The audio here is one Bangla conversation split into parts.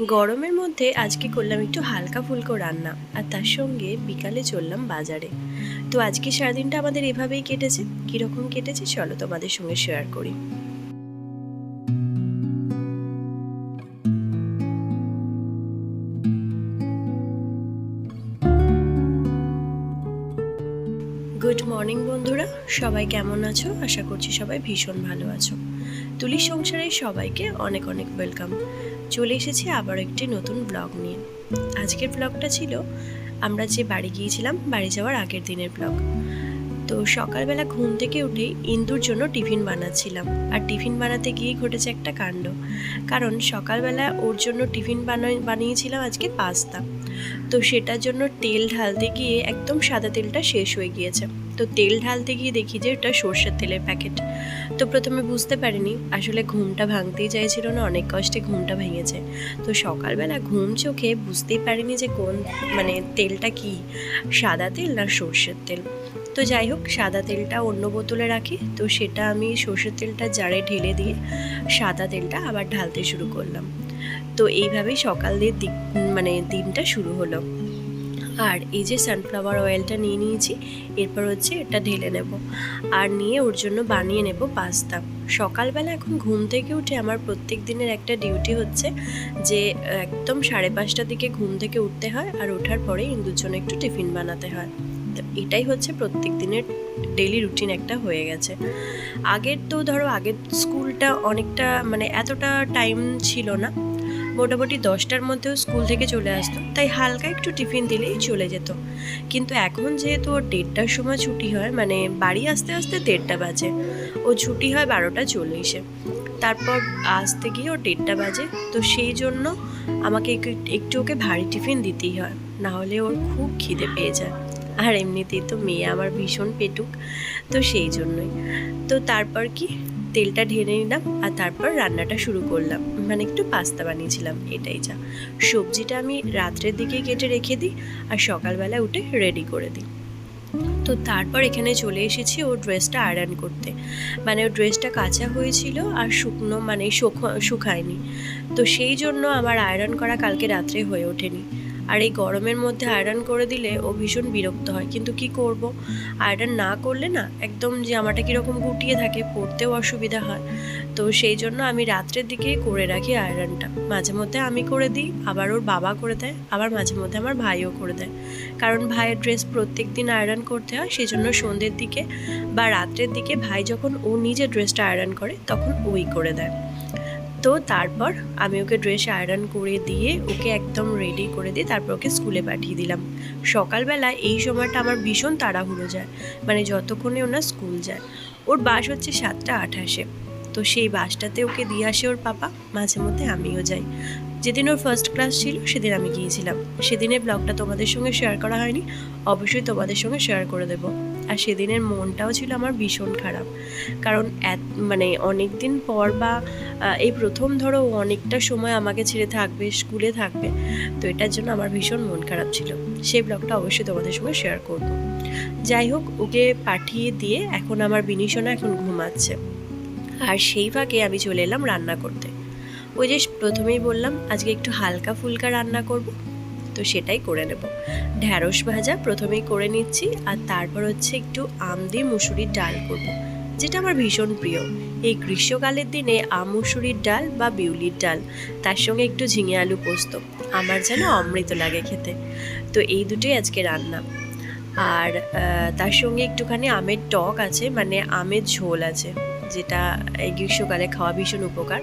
গরমের মধ্যে আজকে করলাম একটু হালকা ফুলকো রান্না, আর তার সঙ্গে বিকালে চললাম বাজারে। তো আজকে সারাদিনটা আমাদের এভাবেই কেটেছে? কীরকম কেটেছে? চলো তোমাদের সঙ্গে শেয়ার করি। গুড মর্নিং বন্ধুরা, সবাই কেমন আছো? আশা করছি সবাই ভীষণ ভালো আছো। তুলি সংসারে সবাইকে অনেক অনেক ওয়েলকাম চলে এসেছি আবার একটি নতুন ব্লগ নিয়ে। আজকের ব্লগটা ছিল, আমরা যে বাড়ি গিয়েছিলাম, বাড়ি যাওয়ার আগের দিনের ব্লগ। তো সকালবেলা ঘুম থেকে উঠে ইন্দুর জন্য টিফিন বানাচ্ছিলাম। আর টিফিন বানাতে গিয়ে ঘটেছে একটা কাণ্ড। কারণ সকালবেলা ওর জন্য টিফিন বানাই, বানিয়েছিলাম আজকে পাস্তা। তো সেটার জন্য তেল ঢালতে গিয়ে একদম সাদা তেলটা শেষ হয়ে গিয়েছে। তো তেল ঢালতে গিয়ে দেখি যে ওটা সর্ষের তেলের প্যাকেট। তো প্রথমে বুঝতে পারিনি, আসলে ঘুমটা ভাঙতেই চাইছিল না, অনেক কষ্টে ঘুমটা ভেঙেছে। তো সকালবেলা ঘুম চোখে বুঝতেই পারিনি যে কোন মানে তেলটা কি, সাদা তেল না সর্ষের তেল। তো যাই হোক, সাদা তেলটা অন্য বোতলে রাখি, তো সেটা আমি সর্ষের তেলটা জারে ঢেলে দিয়ে সাদা তেলটা আবার ঢালতে শুরু করলাম। তো এইভাবেই সকাল দিয়ে দিক মানে দিনটা শুরু হলো। আর এই যে সানফ্লাওয়ার অয়েলটা নিয়ে নিয়েছি, এরপর হচ্ছে এটা ঢেলে নেব। আর নিয়ে ওর জন্য বানিয়ে নেব পাস্তা। সকালবেলা এখন ঘুম থেকে উঠে আমার প্রত্যেক দিনের একটা ডিউটি হচ্ছে যে, একদম সাড়ে পাঁচটার দিকে ঘুম থেকে উঠতে হয় আর ওঠার পরে ইন্দুর একটু টিফিন বানাতে হয়। তো এটাই হচ্ছে প্রত্যেক দিনের ডেলি রুটিন একটা হয়ে গেছে। আগের তো ধরো আগের স্কুলটা অনেকটা মানে এতটা টাইম ছিল না। মোটামুটি দশটার মধ্যেও স্কুল থেকে চলে আসতো। তাই হালকা একটু টিফিন দিলেই চলে যেত। কিন্তু এখন যেহেতু ওর দেড়টার সময় ছুটি হয় মানে বাড়ি আসতে আসতে দেড়টা বাজে। ও ছুটি হয় বারোটা চল্লিশে। তারপর আসতে গিয়ে ও দেড়টা বাজে। তো সেই জন্য আমাকে একটু- ওকে ভারী টিফিন দিতেই হয়। না হলে ওর খুব খিদে পেয়ে যায়। আর এমনিতেই তো মেয়ে আমার ভীষণ পেটুক। তো সেই জন্যই। তো তারপর কি? তেলটা ঢেলে নিলাম আর তারপর রান্নাটা শুরু করলাম। মানে একটু পাস্তা বানিয়েছিলাম, এটাই যা। সবজিটা আমি রাত্রের দিকে কেটে রেখে দিই আর সকালবেলা উঠে রেডি করে দিই। তো তারপর এখানে চলে এসেছি ও ড্রেসটা আয়রন করতে। মানে ও ড্রেসটা কাঁচা হয়েছিল আর শুকনো মানে শুকো- শুকায়নি। তো সেই জন্য আমার আয়রন করা কালকে রাত্রে হয়ে ওঠেনি। আর এই গরমের মধ্যে আয়রন করে দিলে ও ভীষণ বিরক্ত হয়। কিন্তু কি করব? আয়রন না করলে না একদম জামাটা কীরকম গুটিয়ে থাকে পরতেও অসুবিধা হয়। তো সেই জন্য আমি রাত্রের দিকে করে রাখি আয়রনটা মাঝে মধ্যে আমি করে দিই, আবার ওর বাবা করে দেয়, আবার মাঝে মধ্যে আমার ভাইও করে দেয়। কারণ ভাইয়ের ড্রেস প্রত্যেক দিন আয়রন করতে হয় সেই জন্য সন্ধ্যের দিকে বা রাত্রের দিকে ভাই যখন ও নিজে ড্রেসটা আয়রন করে, তখন ওই করে দেয়। তো তারপর আমি ওকে ড্রেস আয়রন করে দিয়ে ওকে একদম রেডি করে দিয়ে তারপর ওকে স্কুলে পাঠিয়ে দিলাম। সকালবেলা এই সময়টা আমার ভীষণ তাড়াহুড়ো যায় মানে যতক্ষণে ওনার স্কুল যায়। ওর বাস হচ্ছে সাতটা আঠাশে, তো সেই বাসটাতে ওকে দিয়ে আসে ওর পাপা, মাঝে মধ্যে আমিও যাই। যেদিন ওর ফার্স্ট ক্লাস ছিল, সেদিন আমি গিয়েছিলাম। সেদিনের ব্লগটা তোমাদের সঙ্গে শেয়ার করা হয়নি, অবশ্যই তোমাদের সঙ্গে শেয়ার করে দেবো। আর সেদিনের মনটাও ছিল আমার ভীষণ খারাপ। কারণ মানে অনেক দিন পর বা এই প্রথম ধরো অনেকটা সময় আমাকে ছেড়ে থাকবে, স্কুলে থাকবে, তো এটার জন্য আমার ভীষণ মন খারাপ ছিল। সেই ব্লগটা অবশ্যই তোমাদের সঙ্গে শেয়ার করব। যাই হোক, ওকে পাঠিয়ে দিয়ে এখন আমার বিনিশনা এখন ঘুমাচ্ছে। আর সেই ফাঁকে আমি চলে এলাম রান্না করতে। ওই যে প্রথমেই বললাম, আজকে একটু হালকা ফুলকা রান্না করব। তো সেটাই করে নেব। ঢ্যাঁড়স ভাজা প্রথমেই করে নিচ্ছি, আর তারপর হচ্ছে একটু আম দিয়ে মুসুরির ডাল করব, যেটা আমার ভীষণ প্রিয়। এই গ্রীষ্মকালের দিনে আম, মুসুরির ডাল বা বিউলির ডাল, তার সঙ্গে একটু ঝিঙে আলু পোস্ত, আমার যেন অমৃত লাগে খেতে। তো এই দুটোই আজকে রান্না। আর তার সঙ্গে একটুখানি আমের টক আছে মানে আমের ঝোল আছে, যেটা এই গ্রীষ্মকালে খাওয়া ভীষণ উপকার।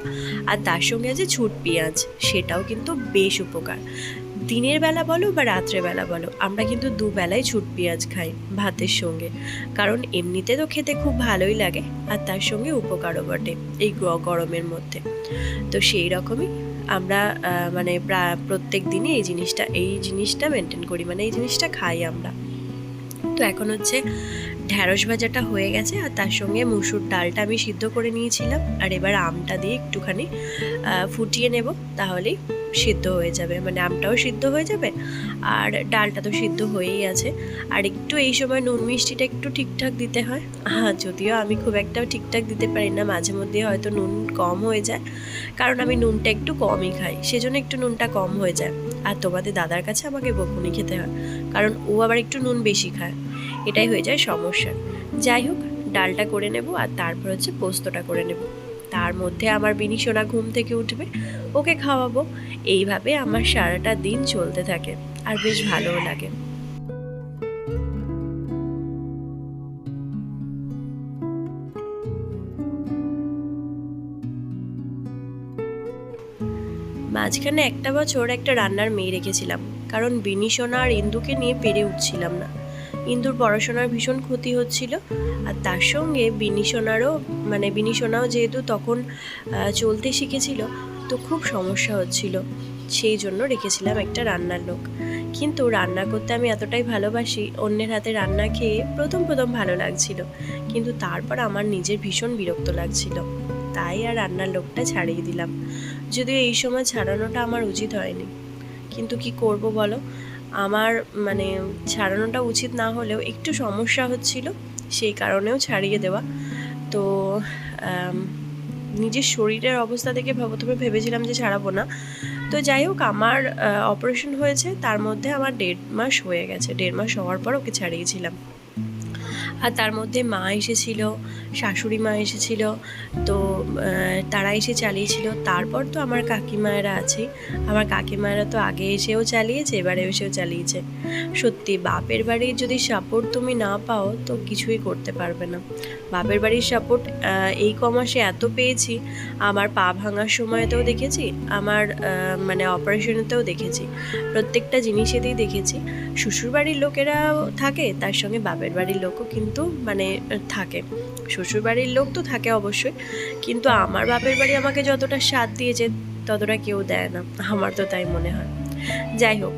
আর তার সঙ্গে আছে ছুট পেঁয়াজ, সেটাও কিন্তু বেশ উপকার। দিনের বেলা বলো বা রাত্রে বেলা বলো, আমরা কিন্তু দুবেলায় ছুট পেঁয়াজ খাই ভাতের সঙ্গে। কারণ এমনিতে তো খেতে খুব ভালোই লাগে, আর তার সঙ্গে উপকারও বটে এই গরমের মধ্যে। তো সেই রকমই আমরা মানে প্রা- প্রত্যেক দিনই এই জিনিসটা এই জিনিসটা মেনটেন করি মানে এই জিনিসটা খাই আমরা। তো এখন হচ্ছে ঢ্যাঁড়স ভাজাটা হয়ে গেছে, আর তার সঙ্গে মুসুর ডালটা আমি সিদ্ধ করে নিয়েছিলাম, আর এবার আমটা দিয়ে একটুখানি ফুটিয়ে নেব, তাহলেই সিদ্ধ হয়ে যাবে মানে আমটাও সিদ্ধ হয়ে যাবে আর ডালটা তো সিদ্ধ হয়েই আছে। আর একটু এই সময় নুন মিষ্টিটা একটু ঠিকঠাক দিতে হয়। হ্যাঁ যদিও আমি খুব একটা ঠিকঠাক দিতে পারি না, মাঝে মধ্যে হয়তো নুন কম হয়ে যায়। কারণ আমি নুনটা একটু কমই খাই, সেজন্য একটু নুনটা কম হয়ে যায়। আর তোমাদের দাদার কাছে আমাকে বকুনি খেতে হয়, কারণ ও আবার একটু নুন বেশি খায়। এটাই হয়ে যায় সমস্যা। যাই হোক, ডালটা করে নেব আর তারপর হচ্ছে পোস্তটা করে নেব। তার মধ্যে আমার বিনি সোনা ঘুম থেকে উঠবে, ওকে খাওয়াবো। এইভাবে আমার সারাটা দিন চলতে থাকে আর বেশ ভালোও লাগে। মাঝখানে একটা বছর একটা রান্নার মেয়ে রেখেছিলাম, কারণ বিনি সোনা আর ইন্দুকে নিয়ে পেরে উঠছিলাম না। ইন্দুর পড়াশোনার ভীষণ ক্ষতি হচ্ছিল আর তার সঙ্গে বিনি সোনারও মানে বিনি সোনাও যেহেতু তখন চলতে শিখেছিল, তো খুব সমস্যা হচ্ছিল। সেই জন্য রেখেছিলাম একটা রান্নার লোক। কিন্তু রান্না করতে আমি এতটাই ভালোবাসি, অন্যের হাতে রান্না খেয়ে প্রথম প্রথম ভালো লাগছিল। কিন্তু তারপর আমার নিজের ভীষণ বিরক্ত লাগছিল। তাই আর রান্নার লোকটা ছাড়িয়ে দিলাম। যদিও এই সময় ছাড়ানোটা আমার উচিত হয়নি। কিন্তু কি করব বলো? আমার মানে ছাড়ানোটা উচিত না হলেও একটু সমস্যা হচ্ছিল, সেই কারণেও ছাড়িয়ে দেওয়া। তো নিজের শরীরের অবস্থা থেকে প্রথমে ভেবেছিলাম যে ছাড়াবো না। তো যাই হোক, আমার অপারেশন হয়েছে, তার মধ্যে আমার দেড় মাস হয়ে গেছে। দেড় মাস হওয়ার পর ওকে ছাড়িয়েছিলাম। আর তার মধ্যে মা এসেছিল, শাশুড়ি মা এসেছিল, তো তারা এসে চালিয়েছিল। তারপর তো আমার কাকিমায়েরা আছে। আমার কাকিমায়েরা তো আগে এসেও চালিয়েছে, এবারে এসেও চালিয়েছে। সত্যি, বাপের বাড়ির যদি সাপোর্ট তুমি না পাও, তো কিছুই করতে পারবে না। বাপের বাড়ির সাপোর্ট এই কমাসে এত পেয়েছি। আমার পা ভাঙার সময়তেও দেখেছি, আমার মানে অপারেশনেতেও দেখেছি। প্রত্যেকটা জিনিসেতেই দেখেছি। শ্বশুরবাড়ির লোকেরাও থাকে, তার সঙ্গে বাপের বাড়ির লোকও কিন্তু মানে থাকে। শ্বশুরবাড়ির লোক তো থাকে অবশ্যই, কিন্তু আমার বাপের বাড়ি আমাকে যতটা সাথ দিয়েছে, ততটা কেউ দেয় না। আমার তো তাই মনে হয়। যাই হোক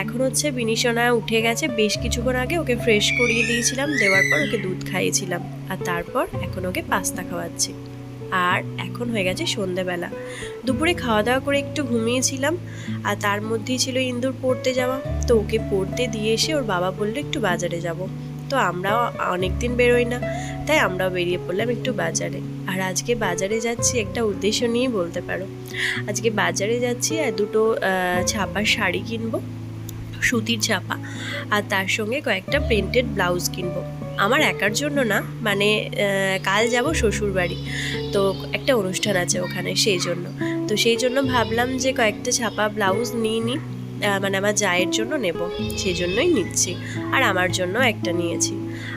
এখন হচ্ছে বিনিশনা উঠে গেছে। বেশ কিছুক্ষণ আগে ওকে ফ্রেশ করিয়ে দিয়েছিলাম, দেওয়ার পর ওকে দুধ খাইয়েছিলাম। আর তারপর এখন ওকে পাস্তা খাওয়াচ্ছি। আর এখন হয়ে গেছে সন্ধেবেলা। দুপুরে খাওয়া দাওয়া করে একটু ঘুমিয়েছিলাম আর তার মধ্যেই ছিল ইন্দুর পড়তে যাওয়া। তো ওকে পড়তে দিয়ে এসে ওর বাবা বলল, একটু বাজারে যাব। তো আমরাও অনেক দিন বেরোই না, তাই আমরাও বেরিয়ে পড়লাম একটু বাজারে। আর আজকে বাজারে যাচ্ছি একটা উদ্দেশ্য নিয়েই বলতে পারো। আজকে বাজারে যাচ্ছি আর দুটো ছাপার শাড়ি কিনবো, সুতির ছাপা। আর তার সঙ্গে কয়েকটা প্রিন্টেড ব্লাউজ কিনবো। আমার একার জন্য না মানে কাল যাব শ্বশুর বাড়ি। তো একটা অনুষ্ঠান আছে ওখানে সেই জন্য। তো সেই জন্য ভাবলাম যে কয়েকটা ছাপা ব্লাউজ নিয়ে নিই মানে আমার জায়ের জন্য নেব। সেই জন্যই নিচ্ছি। আর আমার জন্য একটা নিয়েছি।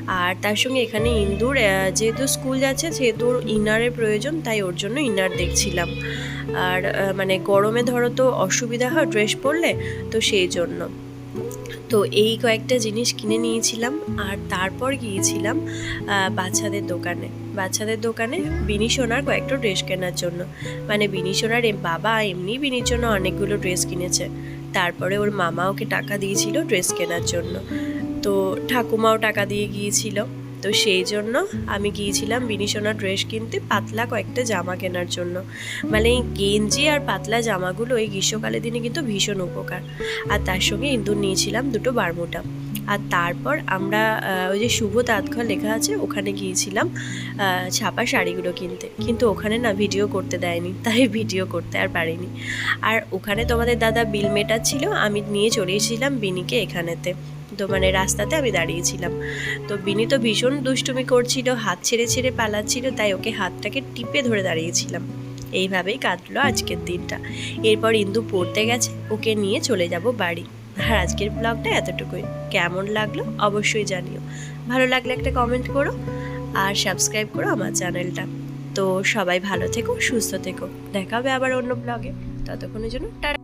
আর তার সঙ্গে এখানে ইন্দুর যেহেতু স্কুল যাচ্ছে, সেহেতু ওর ইনারের প্রয়োজন, তাই ওর জন্য ইনার দেখছিলাম। আর মানে গরমে ধরো তো অসুবিধা হয়, ড্রেস পরলে, তো সেই জন্য। তো এই কয়েকটা জিনিস কিনে নিয়েছিলাম আর তারপর গিয়েছিলাম বাচ্চাদের দোকানে। বাচ্চাদের দোকানে বিনি সোনার কয়েকটা ড্রেস কেনার জন্য। মানে বিনি সোনার বাবা এমনি বিনির জন্য অনেকগুলো ড্রেস কিনেছে। তারপরে ওর মামা ওকে টাকা দিয়েছিল ড্রেস কেনার জন্য। তো ঠাকুমাও টাকা দিয়ে গিয়েছিল। তো সেই জন্য আমি গিয়েছিলাম বিনি সোনার ড্রেস কিনতে পাতলা কয়েকটা জামা কেনার জন্য। মানে এই গেঞ্জি আর পাতলা জামাগুলো এই গ্রীষ্মকালের দিনে কিন্তু ভীষণ উপকার। আর তার সঙ্গে ইঁদুর নিয়েছিলাম দুটো বারমুটা আর তারপর আমরা ওই যে শুভ তাৎক্ষণ লেখা আছে, ওখানে গিয়েছিলাম ছাপা শাড়িগুলো কিনতে। কিন্তু ওখানে না ভিডিও করতে দেয়নি, তাই ভিডিও করতে আর পারিনি। আর ওখানে তোমাদের দাদা বিল মেটাচ্ছিল, আমি নিয়ে চলে এসেছিলাম বিনিকে এখানেতে। তো মানে রাস্তাতে আমি দাঁড়িয়েছিলাম। তো বিনি তো ভীষণ দুষ্টুমি করছিল, হাত ছেড়ে ছেড়ে পালাচ্ছিল, তাই ওকে হাতটাকে টিপে ধরে দাঁড়িয়েছিলাম। এইভাবেই কাটলো আজকের দিনটা। এরপর ইন্দু পড়তে গেছে, ওকে নিয়ে চলে যাব বাড়ি। আর আজকের ব্লগটা এতটুকুই। কেমন লাগল অবশ্যই জানিও। ভালো লাগলে একটা কমেন্ট করো আর সাবস্ক্রাইব করো আমার চ্যানেলটা তো সবাই ভালো থেকো, সুস্থ থেকো। দেখা হবে আবার অন্য ব্লগে। ততক্ষণের জন্য টাটা।